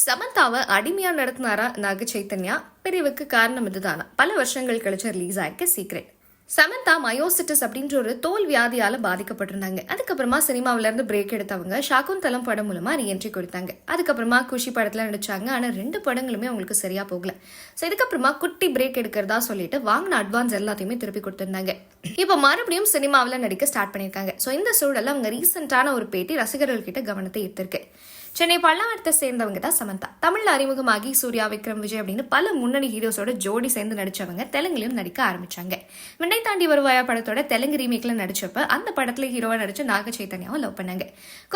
சமந்தாவை அடிமையா நடத்தினாரா நாக சைத்தன்யா? பிரிவுக்கு காரணம் இதுதானா? பல வருஷங்கள் கழிச்சு ரிலீஸ் ஆயிருக்கு சீக்ரெட் சமந்தா மயோசிட்டிஸ் அப்படின்ற ஒரு தோல் வியாதியால பாதிக்கப்பட்டிருந்தாங்க. அதுக்கப்புறமா சினிமாவில இருந்து பிரேக் எடுத்தவங்க ஷாகுந்தலம் படம் மூலமா ரீஎன்ட்ரி கொடுத்தாங்க. அதுக்கப்புறமா குஷி படத்துல நடிச்சாங்க. ஆனா ரெண்டு படங்களுமே அவங்களுக்கு சரியா போகல. ஸோ இதுக்கப்புறமா குட்டி பிரேக் எடுக்கிறதா சொல்லிட்டு வாங்கின அட்வான்ஸ் எல்லாத்தையுமே திருப்பி கொடுத்திருந்தாங்க. இப்போ மறுபடியும் சினிமாவில் நடிக்க ஸ்டார்ட் பண்ணியிருக்காங்க ஸோ இந்த சூழல்ல அவங்க ரீசெண்டான ஒரு பேட்டி ரசிகர்கள் கிட்ட கவனத்தை ஈர்த்திருக்கு. சென்னை பல்லாவரத்தை சேர்ந்தவங்க தான் சமந்தா. தமிழ்ல அறிமுகமாகி சூர்யா விக்ரம் விஜய் அப்படின்னு பல முன்னணி ஹீரோஸோட ஜோடி சேர்ந்து நடிச்சவங்க தெலுங்குலயும் நடிக்க ஆரம்பிச்சாங்க. விண்ணை தாண்டி வருவாயா படத்தோட தெலுங்கு ரீமேக்ல நடிச்சப்ப அந்த படத்துல ஹீரோவா நடிச்ச நாக சைத்தன்யாவும் லவ் பண்ணாங்க.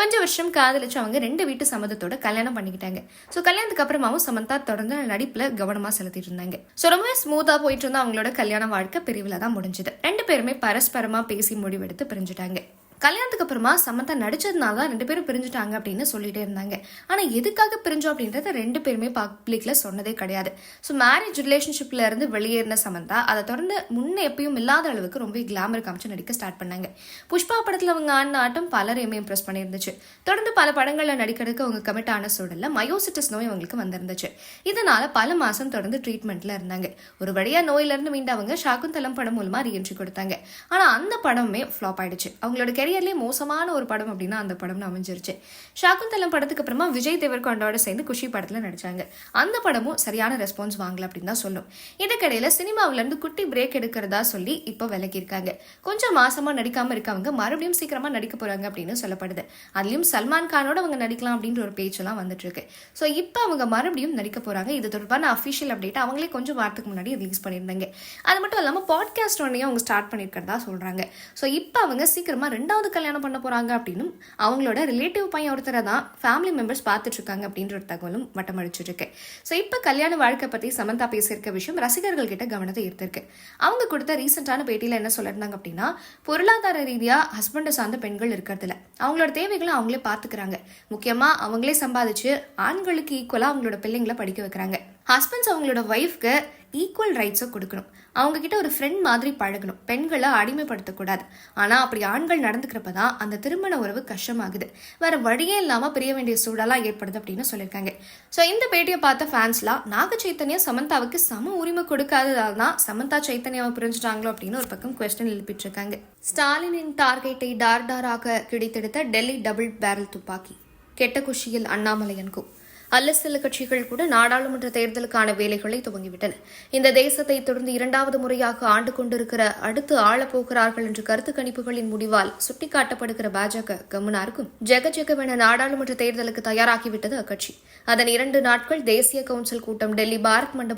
கொஞ்ச வருஷம் காதலிச்சு அவங்க ரெண்டு வீட்டு சம்மதத்தோட கல்யாணம் பண்ணிக்கிட்டாங்க. ஸோ கல்யாணத்துக்கு அப்புறமாவும் சமந்தா தொடர்ந்து நடிப்புல கவனமா செலுத்திட்டு இருந்தாங்க ஸோ ரொம்பவே ஸ்மூத்தா போயிட்டு இருந்த அவங்களோட கல்யாண வாழ்க்கை பிரிவில் தான் முடிஞ்சது. ரெண்டு பேருமே பரஸ்பரமா பேசி முடிவெடுத்து பிரிஞ்சுட்டாங்க. கல்யாணத்துக்கு அப்புறமா சமந்தா நடிச்சதுனால தான் ரெண்டு பேரும் பிரிஞ்சுட்டாங்க அப்படின்னு சொல்லிட்டே இருந்தாங்க. ஆனா எதுக்காக பிரிஞ்சோம் அப்படின்றத ரெண்டு பேருமே பப்ளிக்ல சொன்னதே கிடையாது. ஸோ மேரேஜ் ரிலேஷன்ஷிப்ல இருந்து வெளியேறின சமந்தா அதை தொடர்ந்து முன்ன எப்பயும் இல்லாத அளவுக்கு ரொம்ப கிளாமர் காமிச்சு நடிக்க ஸ்டார்ட் பண்ணாங்க. புஷ்பா படத்துல அவங்க ஆடின ஆட்டம் பலரையுமே இம்ப்ரெஸ் பண்ணியிருந்துச்சு. தொடர்ந்து பல படங்கள்ல நடிக்கிறதுக்கு அவங்க கமிட் ஆன சூழல்ல மயோசிட்டிஸ் நோய் அவங்களுக்கு வந்திருந்துச்சு. இதனால பல மாசம் தொடர்ந்து ட்ரீட்மெண்ட்ல இருந்தாங்க. ஒரு வழியா நோயிலிருந்து மீண்டவங்க ஷாக்குந்தலம் படம் மூலமா ரீஎன்ட்ரி கொடுத்தாங்க. ஆனா அந்த படமே ஃப்ளாப் ஆயிடுச்சு. அவங்களோட கரியர்லேயே மோசமான ஒரு படம் அப்படின்னா அந்த படம் அமைஞ்சிருச்சு. ஷாகுந்தலம் படத்துக்கு அப்புறமா விஜய் தேவர்கொண்டோட சேர்ந்து குஷி படத்தில் நடிச்சாங்க. அந்த படமும் சரியான ரெஸ்பான்ஸ் வாங்கல அப்படின்னு தான் சொல்லும். இதுக்கிடையில சினிமாவிலேருந்து குட்டி பிரேக் எடுக்கிறதா சொல்லி இப்போ விலகியிருக்காங்க கொஞ்சம் மாசமா நடிக்காம இருக்கவங்க மறுபடியும் சீக்கிரமா நடிக்க போறாங்க அப்படின்னு சொல்லப்படுது. அதுலேயும் சல்மான் கானோட அவங்க நடிக்கலாம் அப்படின்ற ஒரு பேச்செல்லாம் வந்துட்டு இருக்கு ஸோ இப்போ அவங்க மறுபடியும் நடிக்க போறாங்க. இது தொடர்பான அஃபிஷியல் அப்டேட் அவங்களே கொஞ்சம் வாரத்துக்கு முன்னாடி ரிலீஸ் பண்ணியிருந்தாங்க. அது மட்டும் இல்லாமல் பாட்காஸ்ட் ஒன்றையும் அவங்க ஸ்டார்ட் பண்ணியிருக்கிறதா சொல்றாங்க. ஸோ இப்போ அவங்க சீக்கிரமா ரெண்டாவது கல்யாணம் பண்ண போறாங்க அப்படின்னு அவங்களோட ரிலேட்டிவ் பையன் ஒருத்தரை தான் ஃபேமிலி மெம்பர்ஸ் பார்த்துட்டு இருக்காங்க அப்படின்ற ஒரு தகவலும் வட்டம் ஸோ இப்போ கல்யாண வாழ்க்கை பத்தி சமந்தா பேசியிருக்க விஷயம் ரசிகர்கள் கிட்ட கவனத்தை ஈர்த்திருக்கு. அவங்க கொடுத்த ரீசெண்டான பேட்டியில என்ன சொல்லிருந்தாங்க அப்படின்னா பொருளாதார ரீதியா ஹஸ்பண்டை சார்ந்த பெண்கள் இருக்கிறதுல. அவங்களோட தேவைகளை அவங்களே பார்த்துக்கிறாங்க. முக்கியமா அவங்களே சம்பாதிச்சு ஆண்களுக்கு ஈக்குவலா அவங்களோட பிள்ளைங்களை படிக்க வைக்கிறாங்க. ஹஸ்பண்ட்ஸ் அவங்களோட ஒய்ஃப்க்கு ஈக்குவல் ரைட்ஸை கொடுக்கணும். அவங்க கிட்ட ஒரு ஃப்ரெண்ட் மாதிரி பழகணும். பெண்களை அடிமைப்படுத்தக்கூடாது. ஆனால் அப்படி ஆண்கள் நடந்துக்கிறப்ப தான் அந்த திருமண உறவு கஷ்டமாகுது. வேற வழியே இல்லாமல் பிரிய வேண்டிய சூழலாக ஏற்படுது அப்படின்னு சொல்லியிருக்காங்க. ஸோ இந்த பேட்டியை பார்த்த ஃபேன்ஸ்லாம் நாக சைத்தன்யா சமந்தாவுக்கு சம உரிமை கொடுக்காததால் தான் சமந்தா சைத்தன்யாவை புரிஞ்சுட்டாங்களோ அப்படின்னு ஒரு பக்கம் கொஸ்டின் எழுப்பிட்டு இருக்காங்க ஸ்டாலினின் டார்கெட்டை டார்டாராக கிடைத்தெடுத்த டெல்லி டபுள் பேரல் துப்பாக்கி. கெட்ட குஷியில் அண்ணாமலையன்கோ அல்ல சில கட்சிகள் கூட நாடாளுமன்ற தேர்தலுக்கான வேலைகளை துவங்கிவிட்டன. இந்த தேசத்தை தொடர்ந்து இரண்டாவது முறையாக ஆண்டு கொண்டிருக்கிற அடுத்து ஆளப் போகிறார்கள் என்ற கருத்து கணிப்புகளின் முடிவால் சுட்டிக்காட்டப்படுகிற பாஜக கம்முனா ஜெகஜெகவென ஜெக நாடாளுமன்ற தேர்தலுக்கு தயாராகிவிட்டது அக்கட்சி. அதன் இரண்டு நாட்கள் தேசிய கவுன்சில் கூட்டம் டெல்லி பாரத் மண்டபம்